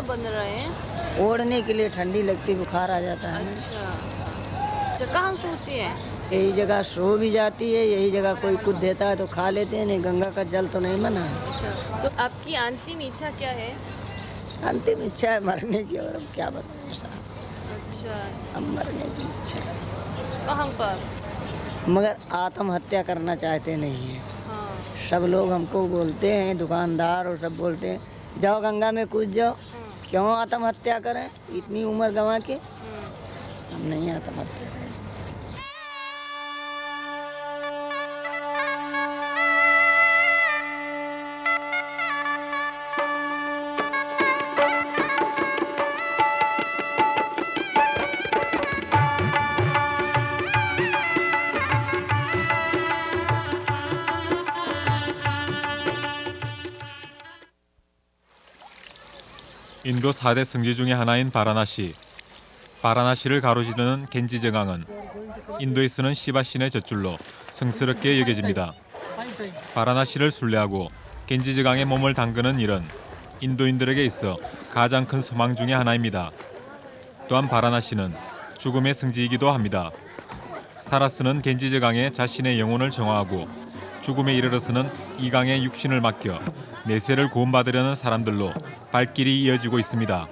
बन रहे हैं? ओढ़ने के लिए ठंडी लगती बुखार आ जाता है अच्छा। तो कहाँ सोती है? यही जगह सो भी जाती है यही जगह कोई कुछ देता है तो खा लेते हैं नहीं गंगा का जल तो नहीं मना है। अच्छा। तो आपकी अंतिम इच्छा क्या है? अंतिम इच्छा है मरने की और अब क्या बताएँ साहब अच्छा। अब मरने की इच्छा है। कहाँ पर? मगर आत्महत्या करना चाहते नहीं है। हाँ। सब लोग हमको बोलते हैं दुकानदार और सब बोलते हैं जाओ गंगा में कूद जाओ। क्यों आत्महत्या करें? इतनी उम्र गंवा के? हम नहीं आत्महत्या करें। 인도 4대 성지 중의 하나인 바라나시. 바라나시를 가로지르는 겐지 정강은 인도에 쓰는 시바신의 젖줄로 성스럽게 여겨집니다. 바라나시를 순례하고 겐지 정강에 몸을 담그는 일은 인도인들에게 있어 가장 큰 소망 중의 하나입니다. 또한 바라나시는 죽음의 성지이기도 합니다. 살아쓰는 겐지 정강에 자신의 영혼을 정화하고 죽음에 이르러서는 이 강의 육신을 맡겨 내세를 구원받으려는 사람들로 발길이 이어지고 있습니다.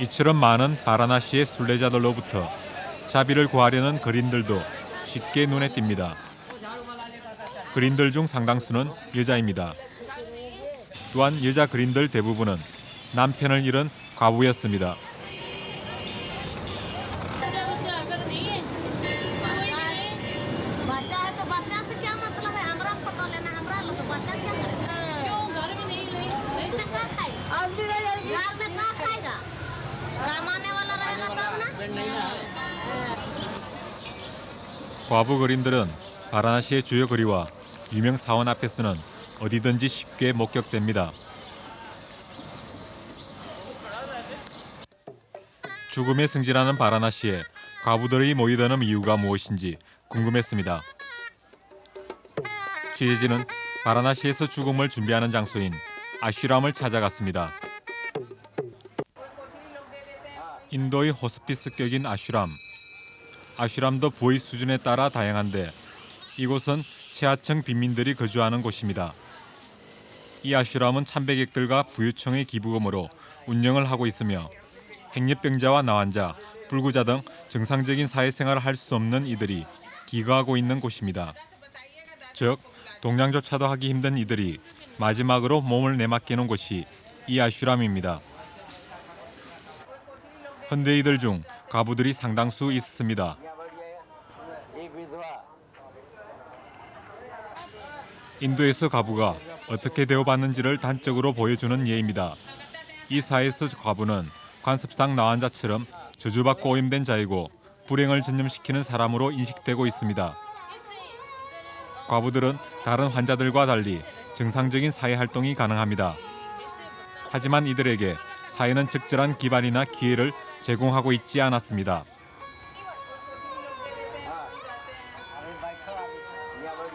이처럼 많은 바라나시의 순례자들로부터 자비를 구하려는 그린들도 쉽게 눈에 띕니다. 그린들 중 상당수는 여자입니다. 또한 여자 그린들 대부분은 남편을 잃은 과부였습니다. 과부 그림들은 바라나시의 주요 거리와 유명 사원 앞에서는 어디든지 쉽게 목격됩니다. 죽음의 승지라는 바라나시에 과부들이 모이드는 이유가 무엇인지 궁금했습니다. 취재진은 바라나시에서 죽음을 준비하는 장소인 아슈람을 찾아갔습니다. 인도의 호스피스 격인 아슈람. 아슈람도 부의 수준에 따라 다양한데 이곳은 최하층 빈민들이 거주하는 곳입니다. 이 아슈람은 참배객들과 부유층의 기부금으로 운영을 하고 있으며 행렬병자와 나환자, 불구자 등 정상적인 사회생활을 할 수 없는 이들이 기거하고 있는 곳입니다. 즉 동량조차도 하기 힘든 이들이 마지막으로 몸을 내맡기는 곳이 이 아슈람입니다. 현대 이들 중 가부들이 상당수 있습니다. 인도에서 가부가 어떻게 대우받는지를 단적으로 보여주는 예입니다. 이 사회에서 과부는 관습상 나환자처럼 저주받고 오염된 자이고 불행을 전념시키는 사람으로 인식되고 있습니다. 과부들은 다른 환자들과 달리 정상적인 사회 활동이 가능합니다. 하지만 이들에게 사회는 적절한 기반이나 기회를 제공하고 있지 않았습니다.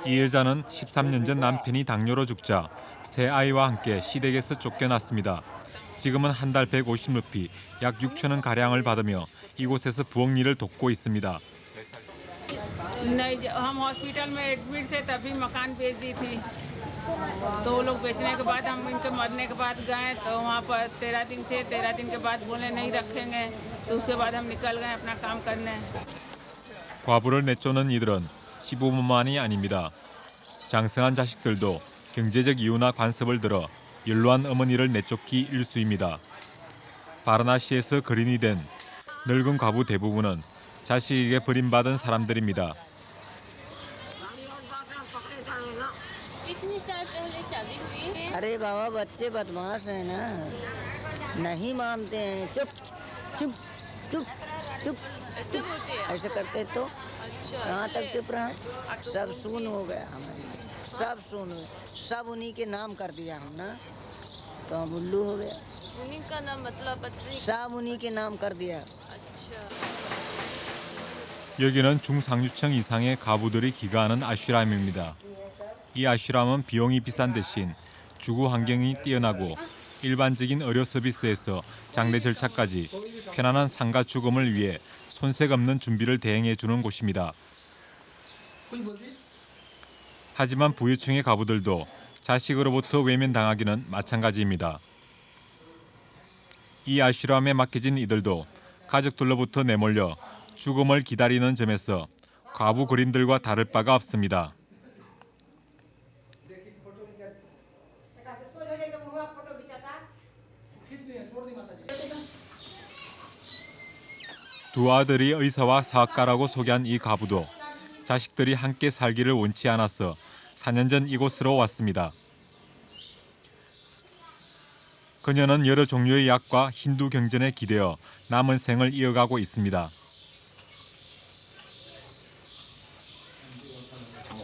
이 여자는 13년 전 남편이 당뇨로 죽자 세 아이와 함께 시댁에서 쫓겨났습니다. 지금은 한 달 150루피, 약 6천 원 가량을 받으며 이곳에서 부엌 일을 돕고 있습니다. नहीं ज- हम हॉस्पिटल में एडमिट थे तभी मकान बेच दी थी तो वो लोग बेचने के बाद हम इनके मरने के बाद गए तो वहाँ पर तेरह दिन थे तेरह दिन के बाद बोले नहीं रखेंगे तो उसके बाद हम निकल गए अपना काम करने 과부를 내쫓는 이들은 시부모만이 아닙니다. 장성한 자식들도 경제적 이유나 관습을 들어 연로한 어머니를 내쫓기 일수입니다. 바라나시에서 거린이 된 늙은 과부 대부분은 자식에게 버림받은 사람들입니다. कितनी साल पहले शादी हुई है अरे बाबा बच्चे बदमाश हैं ना नहीं मानते हैं चुप चुप चुप चुप ऐसे बोलते हैं ऐसे करते तो अच्छा कहाँ तक चुप रहे सब सुन हो गया हमारे सब सुन हुए सब उन्हीं के नाम कर दिया हम ना तो हम उल्लू हो गया उन्हीं का नाम मतलब पत्री सब उन्हीं के नाम कर दिया अच्छा 여기는 중상류층 이상의 가부들이 기가하는 아슈람입니다. 이 아슈람은 비용이 비싼 대신 주거 환경이 뛰어나고 일반적인 의료 서비스에서 장례 절차까지 편안한 상가 주검을 위해 손색 없는 준비를 대행해 주는 곳입니다. 하지만 부유층의 가부들도 자식으로부터 외면당하기는 마찬가지입니다. 이 아슈람에 맡겨진 이들도 가족들로부터 내몰려 죽음을 기다리는 점에서 과부 그림들과 다를 바가 없습니다. 두 아들이 의사와 사학가라고 소개한 이 가부도 자식들이 함께 살기를 원치 않아서 4년 전 이곳으로 왔습니다. 그녀는 여러 종류의 약과 힌두 경전에 기대어 남은 생을 이어가고 있습니다.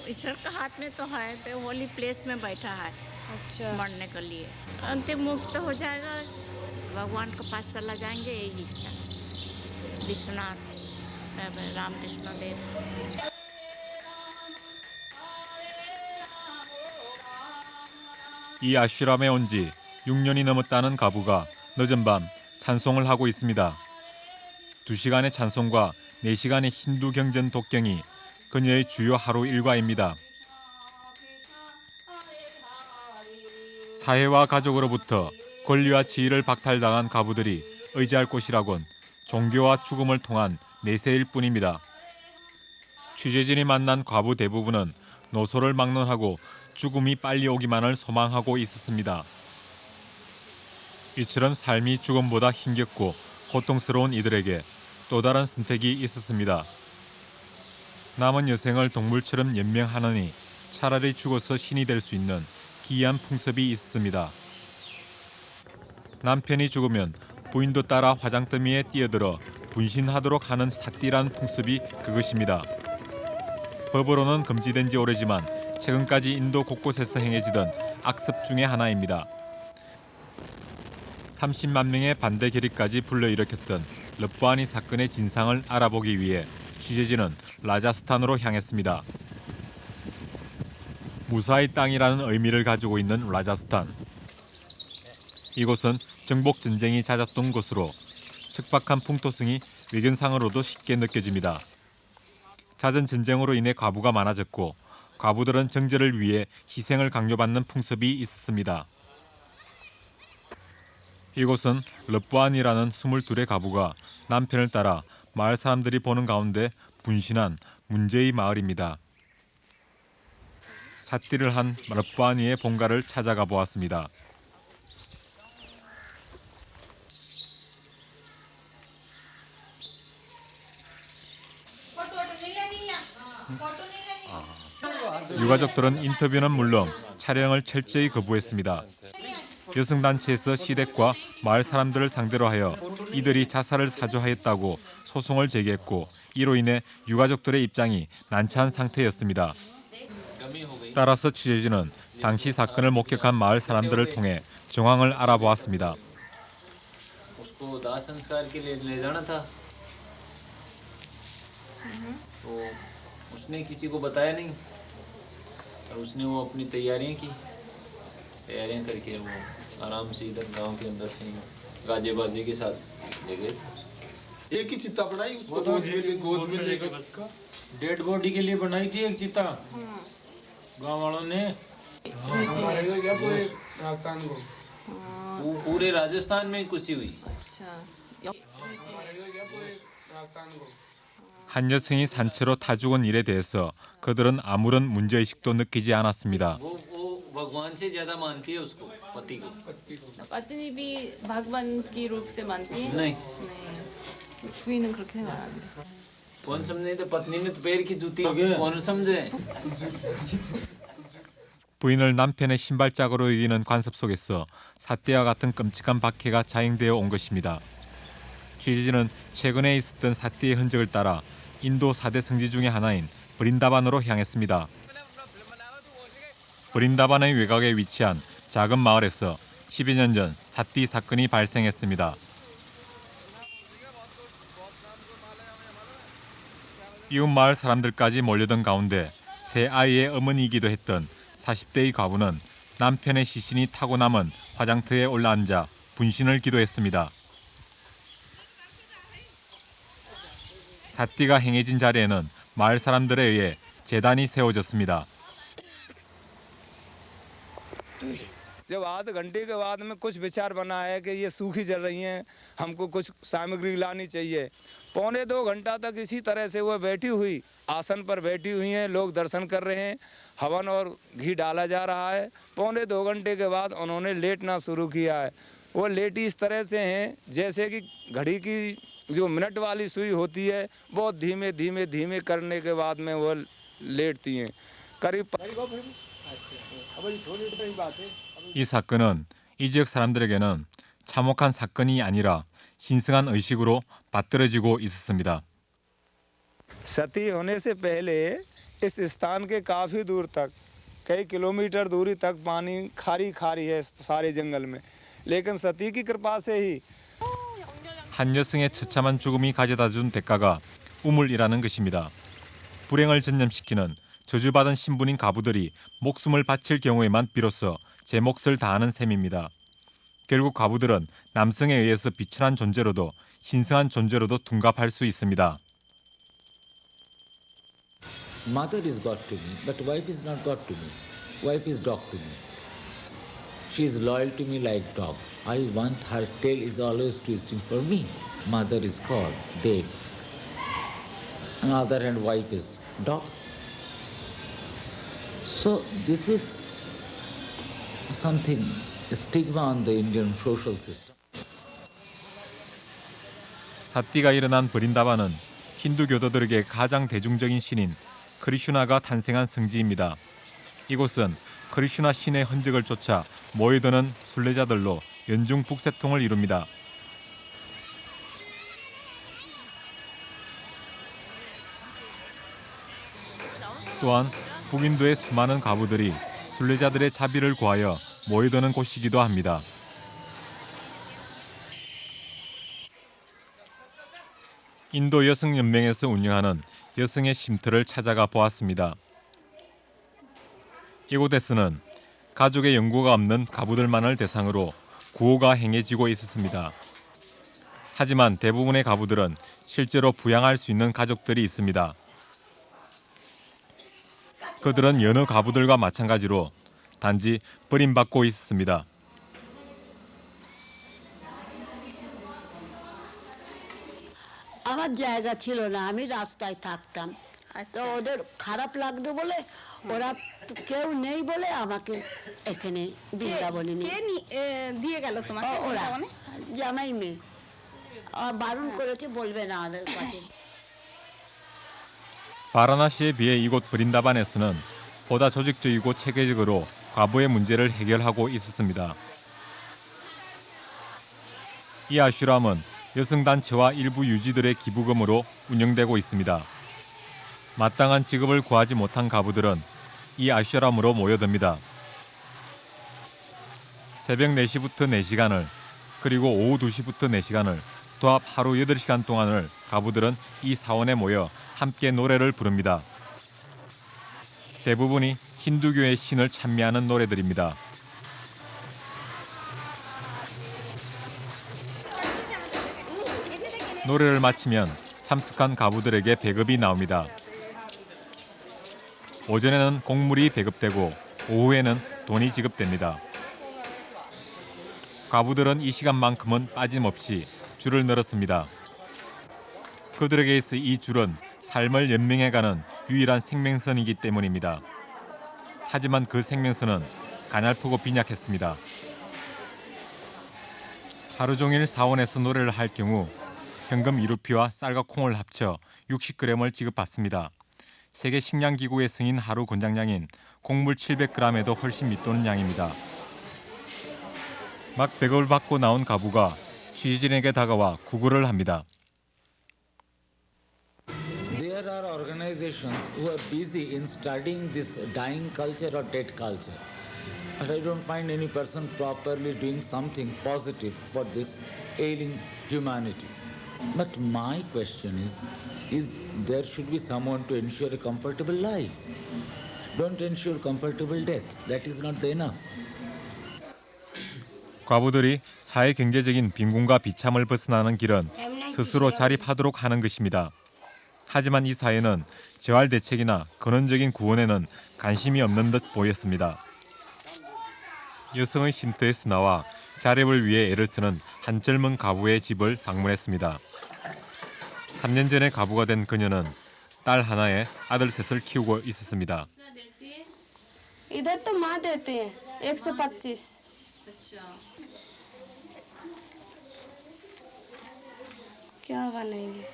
ईश्वर का हाथ में तो है तो होली प्लेस में बैठा है मरने के लिए अंतिम मुक्त हो जाएगा भगवान के पास चला जाएंगे यही इच्छा বিশ্বনাথ রামকৃষ্ণদেব 이 아슈람에 온 지 6년이 넘었다는 가부가 늦은 밤 찬송을 하고 있습니다. 2시간의 찬송과 4시간의 힌두 경전 독경이 그녀의 주요 하루 일과입니다. 사회와 가족으로부터 권리와 지위를 박탈당한 가부들이 의지할 곳이라곤 종교와 죽음을 통한 내세일 뿐입니다. 취재진이 만난 과부 대부분은 노소를 막론하고 죽음이 빨리 오기만을 소망하고 있었습니다. 이처럼 삶이 죽음보다 힘겹고 고통스러운 이들에게 또 다른 선택이 있었습니다. 남은 여생을 동물처럼 연명하느니 차라리 죽어서 신이 될 수 있는 기이한 풍습이 있습니다. 남편이 죽으면 부인도 따라 화장더미에 뛰어들어 분신하도록 하는 사띠란 풍습이 그것입니다. 법으로는 금지된 지 오래지만 최근까지 인도 곳곳에서 행해지던 악습 중의 하나입니다. 30만 명의 반대 결의까지 불러일으켰던 럽바니 사건의 진상을 알아보기 위해 취재진은 라자스탄으로 향했습니다. 무사의 땅이라는 의미를 가지고 있는 라자스탄. 이곳은 정복 전쟁이 잦았던 곳으로 척박한 풍토성이 외견상으로도 쉽게 느껴집니다. 잦은 전쟁으로 인해 과부가 많아졌고 과부들은 정제를 위해 희생을 강요받는 풍습이 있었습니다. 이곳은 럽부안이라는 22의 가부가 남편을 따라 마을 사람들이 보는 가운데 분신한 문제의 마을입니다. 삿띠를 한 럽부안이의 본가를 찾아가 보았습니다. 유가족들은 인터뷰는 물론 촬영을 철저히 거부했습니다. 여성단체에서 시댁과 마을 사람들을 상대로 하여 이들이 자살을 사주하였다고 소송을 제기했고 이로 인해 유가족들의 입장이 난처한 상태였습니다. 따라서 취재진은 당시 사건을 목격한 마을 사람들을 통해 정황을 알아보았습니다. और उसने वो अपनी तैयारियाँ की। तैयारियाँ करके वो आराम से इधर गाँव के अंदर से गाजे बाजे के साथ ले गए। एक ही चित्ता बनाई उसको? गोद में गोद में लेकर डेड बॉडी के लिए बनाई थी एक चिता। गाँव वालों ने। राजस्थान वो पूरे राजस्थान में खुशी हुई। 한 여성이 산채로 타 죽은 일에 대해서 그들은 아무런 문제의식도 느끼지 않았습니다. वो वो भगवान से ज्यादा मानती है उसको पति को पत्नी भी भगवान की रूप से मानती है नहीं नहीं 부인은 그렇게 생각 안 해. कौन समझे तो पत्नी ने तो पैर की जूती कौन समझे 부인을 남편의 신발짝으로 여기는 관습 속에서 사태와 같은 끔찍한 박해가 자행되어 온 것입니다. 취재진은 최근에 있었던 사태의 흔적을 따라 인도 4대 성지 중의 하나인 브린다반으로 향했습니다. 브린다반의 외곽에 위치한 작은 마을에서 12년 전 사띠 사건이 발생했습니다. 이웃 마을 사람들까지 몰려든 가운데 세 아이의 어머니이기도 했던 40대의 과부는 남편의 시신이 타고 남은 화장터에 올라앉아 분신을 기도했습니다. 사띠가 행해진 자리에는 마을 사람들에 의해 재단이 세워졌습니다. जब आध घंटे के बाद में कुछ विचार बना है कि ये सूखी जल रही हैं हमको कुछ सामग्री लानी चाहिए पौने दो घंटा तक इसी तरह से वो बैठी हुई आसन पर बैठी हुई हैं लोग दर्शन कर रहे हैं हवन और घी डाला जा रहा है पौने दो घंटे के बाद उन्होंने लेटना शुरू किया है वो लेटी इस तरह से हैं जैसे कि घड़ी की जो मिनट वाली सुई होती है बहुत धीमे धीमे धीमे करने के बाद में वो लेटती हैं करीब 이 사건은 이 지역 사람들에게는 참혹한 사건이 아니라 신성한 의식으로 받들어지고 있었습니다. सती होने से पहले इस स्थान के काफ़ी दूर तक कई किलोमीटर दूरी तक पानी खारी खारी है सारे जंगल में लेकिन सती की कृपा से ही 한 여성의 처참한 죽음이 가져다준 대가가 우물이라는 것입니다. 불행을 전념시키는 저주받은 신분인 가부들이 목숨을 바칠 경우에만 비로소 제 몫을 다하는 셈입니다. 결국 가부들은 남성에 의해서 비천한 존재로도 신성한 존재로도 둔갑할 수 있습니다. Mother is God to me, but wife is not God to me. Wife is dog to me. She is loyal to me like dog. I want her tail is always twisting for me. Mother is God, Dev. On the other hand, wife is dog. So this is something, stigma on the Indian social system. 사띠가 일어난 브린다반은 힌두 교도들에게 가장 대중적인 신인 크리슈나가 탄생한 성지입니다. 이곳은 크리슈나 신의 흔적을 쫓아 모여드는 순례자들로 연중 북새통을 이룹니다. 또한 북인도의 수많은 가부들이 순례자들의 자비를 구하여 모여드는 곳이기도 합니다. 인도 여성 연맹에서 운영하는 여성의 쉼터를 찾아가 보았습니다. 이곳에서는 가족의 연고가 없는 가부들만을 대상으로 구호가 행해지고 있었습니다. 하지만 대부분의 가부들은 실제로 부양할 수 있는 가족들이 있습니다. 그들은 여느 가부들과 마찬가지로 단지 버림받고 있었습니다. আমার জায়গা ছিল না আমি রাস্তায় থাকতাম তো ওদের খারাপ লাগতো বলে ওরা কেউ নেই বলে আমাকে এখানে বৃন্দাবনে নিয়ে কে নি- এ, দিয়ে গেল তোমাকে ও- ওরা বৃন্দাবনে? জামাই মেয়ে আর বারণ করেছে বলবে না আমাদের কাছে 바라나시에 비해 이곳 브린다반에서는 보다 조직적이고 체계적으로 과부의 문제를 해결하고 있었습니다. 이 아슈람은 여성단체와 일부 유지들의 기부금으로 운영되고 있습니다. 마땅한 직업을 구하지 못한 가부들은 이 아슈람으로 모여듭니다. 새벽 4시부터 4시간을 그리고 오후 2시부터 4시간을 도합 하루 8시간 동안을 가부들은 이 사원에 모여 함께 노래를 부릅니다. 대부분이 힌두교의 신을 찬미하는 노래들입니다. 노래를 마치면 참석한 가부들에게 배급이 나옵니다. 오전에는 곡물이 배급되고 오후에는 돈이 지급됩니다. 가부들은 이 시간만큼은 빠짐없이 줄을 늘었습니다. 그들에게 있어 이 줄은 삶을 연명해가는 유일한 생명선이기 때문입니다. 하지만 그 생명선은 가냘프고 빈약했습니다. 하루 종일 사원에서 노래를 할 경우 현금 1루피와 쌀과 콩을 합쳐 60g을 지급받습니다. 세계 식량기구의 승인 하루 권장량인 곡물 700g에도 훨씬 밑도는 양입니다. 막 배급을 받고 나온 가부가 취재진에게 다가와 구걸을 합니다. There are organizations who are busy in studying this dying culture or dead culture. But I don't find any person properly doing something positive for this ailing humanity. But my question is, is there should be someone to ensure a comfortable life. don't ensure comfortable death. That is not the enough. 과부들이 사회 경제적인 빈곤과 비참을 벗어나는 길은 스스로 자립하도록 하는 것입니다. 하지만 이 사회는 재활 대책이나 근원적인 구원에는 관심이 없는 듯 보였습니다. 여성의 쉼터에서 나와 자립을 위해 애를 쓰는 한 젊은 가부의 집을 방문했습니다. 3년 전에 가부가 된 그녀는 딸 하나에 아들 셋을 키우고 있었습니다. इधर तो माँ देते हैं एक सौ पच्चीस अच्छा क्या बनाएंगे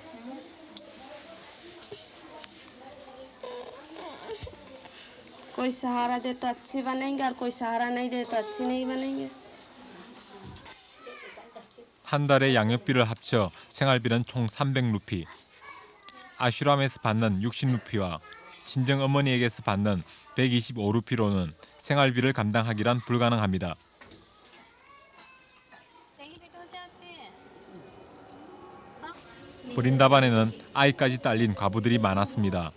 कोई सहारा दे तो अच्छी बनेंगे और कोई सहारा नहीं दे तो अच्छी नहीं बनेंगे 한 달에 양육비를 합쳐 생활비는 총 300루피. 아슈람에서 받는 60루피와 친정 어머니에게서 받는 125루피로는 생활비를 감당하기란 불가능합니다. 브린다반에는 아이까지 딸린 과부들이 많았습니다.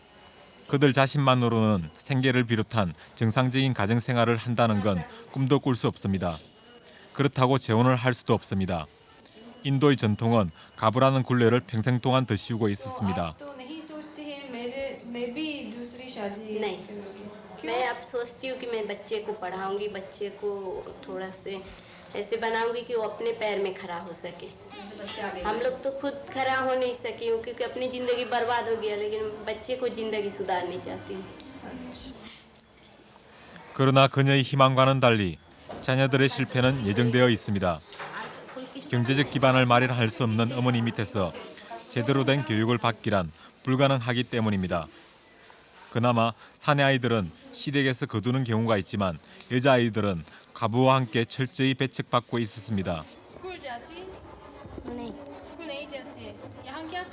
그들 자신만으로는 생계를 비롯한 정상적인 가정 생활을 한다는 건 꿈도 꿀 수 없습니다. 그렇다고 재혼을 할 수도 없습니다. 인도의 전통은 가부라는 굴레를 평생 동안 드시우고 있었습니다. तो नहीं सोचती है मेरे मैं भी दूसरी शादी नहीं मैं अब सोचती हूँ कि मैं बच्चे को पढ़ाऊंगी बच्चे को थोड़ा से ऐसे बनाऊंगी कि वो अपने पैर में खड़ा हो सके हम लोग तो खुद खड़ा हो नहीं सके हूँ क्योंकि अपनी ज़िंदगी बर्बाद हो गया लेकिन बच्चे को ज़िंदगी सुधारनी चाहती हूँ 그러나 그녀의 희망과는 달리 자녀들의 실패는 예정되어 있습니다. 경제적 기반을 마련할 수 없는 어머니 밑에서 제대로 된 교육을 받기란 불가능하기 때문입니다. 그나마 사내 아이들은 시댁에서 거두는 경우가 있지만 여자 아이들은 가부와 함께 철저히 배척받고 있었습니다. स्कूल जाती है नहीं स्कूल नहीं जाती है यहाँ क्या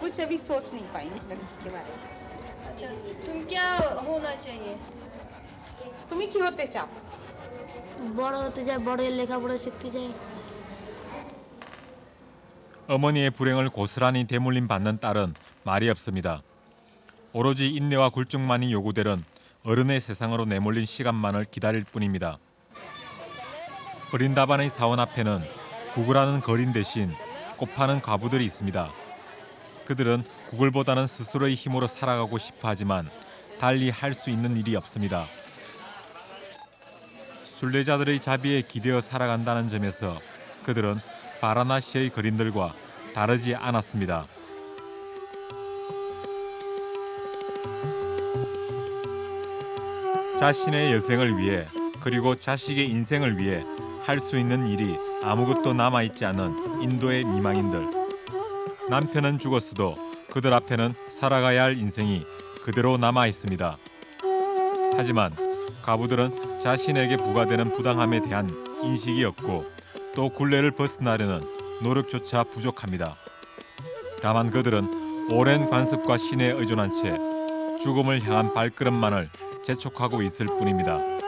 कुछ अभी सोच नहीं पाएंगे सर इसके बारे में अच्छा तुम क्या होना चाहिए তুমি কি হতে চাও बड़ होते जाए बड़े लेखापढ़ा शिखते जाए 어머니의 불행을 고스란히 대물림 받는 딸은 말이 없습니다. 오로지 인내와 굴뚝만이 요구되는 어른의 세상으로 내몰린 시간만을 기다릴 뿐입니다. 브린다반의 사원 앞에는 구글하는 거린 대신 꽃파는 과부들이 있습니다. 그들은 구글보다는 스스로의 힘으로 살아가고 싶어 하지만 달리 할 수 있는 일이 없습니다. 순례자들의 자비에 기대어 살아간다는 점에서 그들은 바라나시의 거린들과 다르지 않았습니다. 자신의 여생을 위해 그리고 자식의 인생을 위해 할 수 있는 일이 아무것도 남아 있지 않은 인도의 미망인들. 남편은 죽었어도 그들 앞에는 살아가야 할 인생이 그대로 남아 있습니다. 하지만 가부들은 자신에게 부과되는 부당함에 대한 인식이 없고 또 굴레를 벗어나려는 노력조차 부족합니다. 다만 그들은 오랜 관습과 신에 의존한 채 죽음을 향한 발걸음만을 재촉하고 있을 뿐입니다.